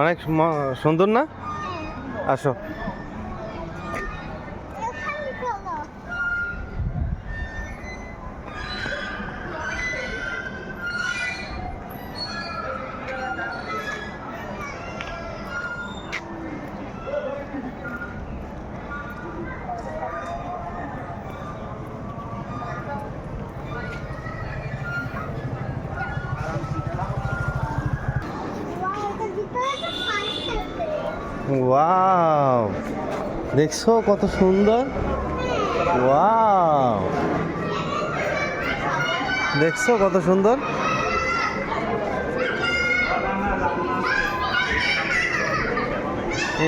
অনেক সুন্দর না? আসো। ওয়াও দেখছ কত সুন্দর? ওয়াও দেখছ কত সুন্দর?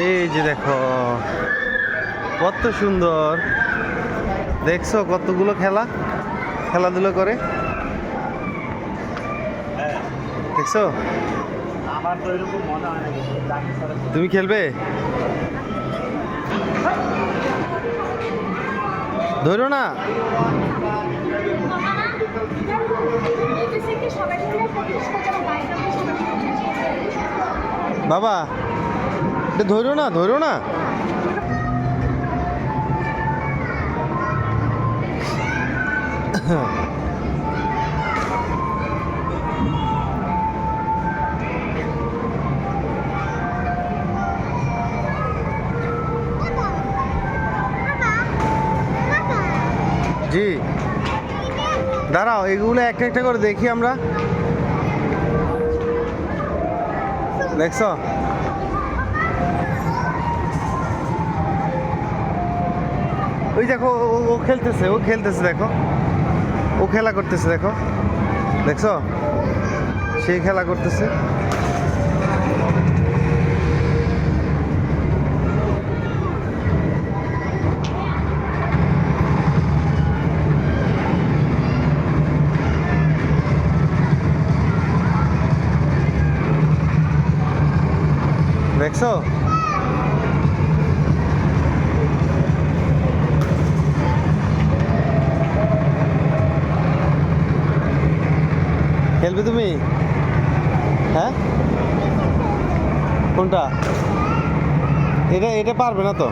এই যে দেখো, কত সুন্দর। দেখছ কতগুলো খেলা? খেলাধুলো করে? দেখছ? হয় তুমি খেলবে? ধরো না। বাবা এটা ধরো না ধরো না। জি দাঁড়াও, এগুলো একটা একটা করে দেখি আমরা। দেখছ? ওই দেখো, ও- খেলতেছে, ও খেলতেছে, দেখো। ও খেলা করতেছে, দেখো। দেখছ? সেই খেলা করতেছে। দেখছ? খেলবে তুমি? হ্যাঁ? কোনটা? এটা এটা পারবে না তো।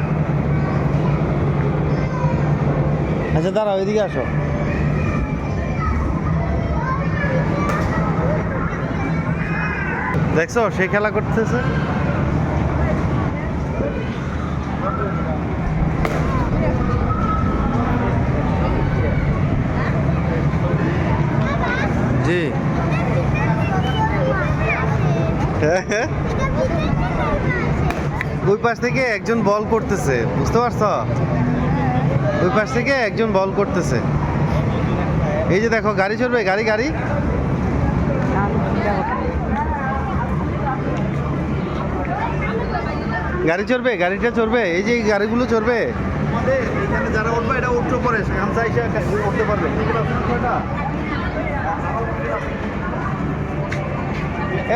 আচ্ছা দাঁড়াও, এদিকে আসো। দেখছ, সে খেলা করতেছে? জি। ওই পাশ থেকে একজন বল করতেছে বুঝতে পারছ? ওই পাশ থেকে একজন বল করতেছে। এই যে দেখো গাড়ি চলবে গাড়ি গাড়ি। গাড়ি চড়বে গাড়িটা চড়বে এই যে এই গাড়িগুলো চড়বে। আমাদের এখানে যারা উঠবে এটা উঠতে পারে গামছা এসে উঠতে পারবে।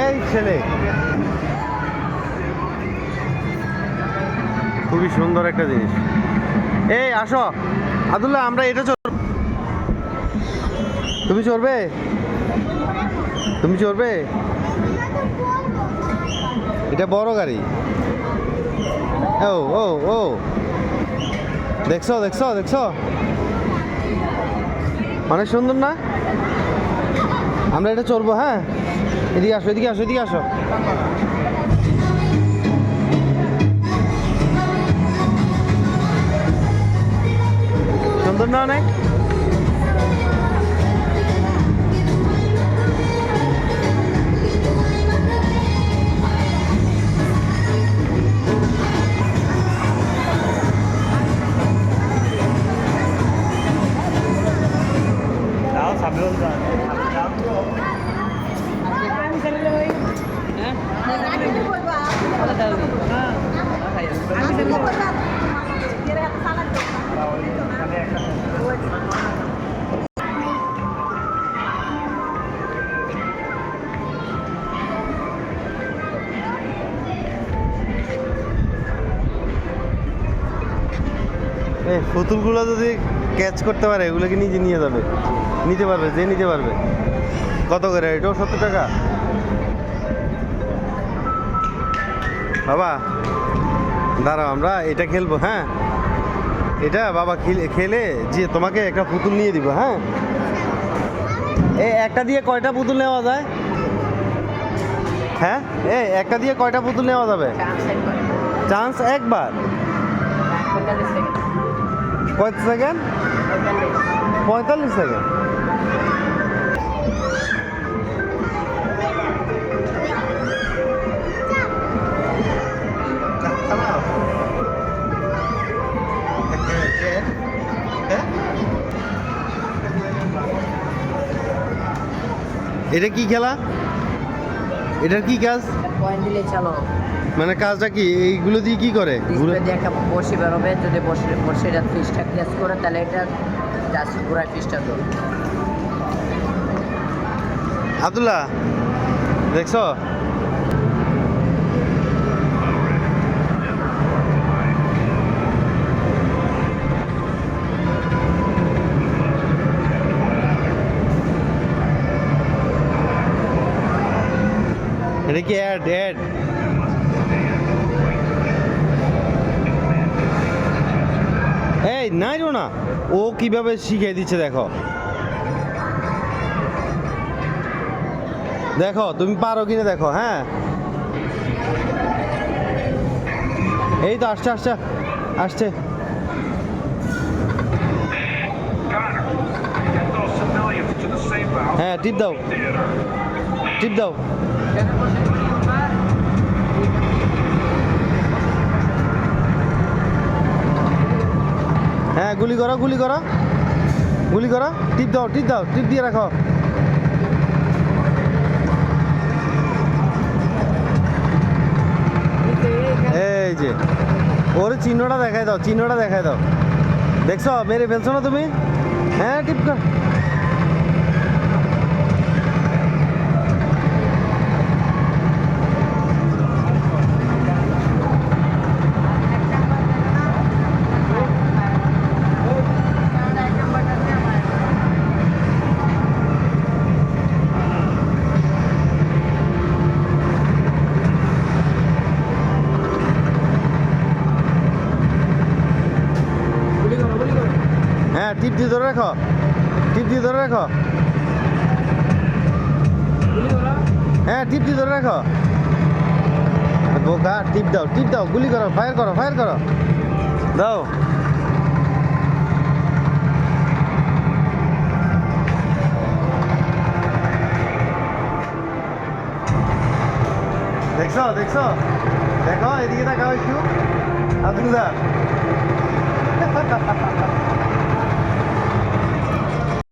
এই ছেলে। খুবই সুন্দর একটা জিনিস। এই আসো। আদুল্লাহ আমরা এটা চড় তুমি চড়বে? তুমি চড়বে? এটা বড় গাড়ি। ও ও ও দেখছ দেখছ দেখছ? অনেক সুন্দর না? আমরা এটা চলবো হ্যাঁ? এদিকে আসো এদিকে আসো এদিকে আসো। সুন্দর না অনেক? এই পুতুলগুলো যদি ক্যাচ করতে পারে এগুলোকে নিজে নিয়ে যাবে। নিতে পারবে যে নিতে পারবে। কত করে? এটাও সত্তর টাকা। বাবা দাঁড়াও আমরা এটা খেলব হ্যাঁ? এটা বাবা খেলে- খেলে যে তোমাকে একটা পুতুল নিয়ে দিব হ্যাঁ? এ একটা দিয়ে কয়টা পুতুল নেওয়া যায়? হ্যাঁ? এ একটা দিয়ে কয়টা পুতুল নেওয়া যাবে? চান্স একবার। কত সেকেন্ড পঁয়তাল্লিশ সেকেন্ড চালাও হ্যাঁ এটা কি খেলা এটার কি কাজ পয়েন্ট দিলে চলো মানে কাজটা কি? এইগুলো দিয়ে কি করে? ঘুরে দিয়ে একটা বসে বেরোবে যদি বসে বসে এটা ফিসটা ক্লিয়ার করে তাহলে এটা জাস্ট পুরো ফিসটা তো আব্দুল্লাহ দেখছ? এটা কি অ্যাড অ্যাড এই নাই রো না ও কীভাবে শিখিয়ে দিচ্ছে দেখো দেখো, তুমি পারো কিনা দেখো হ্যাঁ এই তো আসছে আসছে আসছে. হ্যাঁ টিপ দাও. টিপ দাও হ্যাঁ গুলি করো গুলি করো। গুলি করো। টিপ দাও টিপ দাও টিপ দিয়ে রাখো। এই যে, ওর চিহ্নটা দেখাই দাও, চিহ্নটা দেখাই দাও। দেখছ, মেরে ফেলছো না তুমি? হ্যাঁ টিপ কর। দিয়ে ধরে রাখো। টিপ দিয়ে ধরে রাখো। হ্যাঁ টিপ দিয়ে ধরে রাখো। বোকা, টিপ দাও টিপ দাও, গুলি করো ফায়ার করো ফায়ার করো। দাও। দেখছ দেখছ? দেখো, এদিকে তাকাও একটু। আব্দুল্লাহ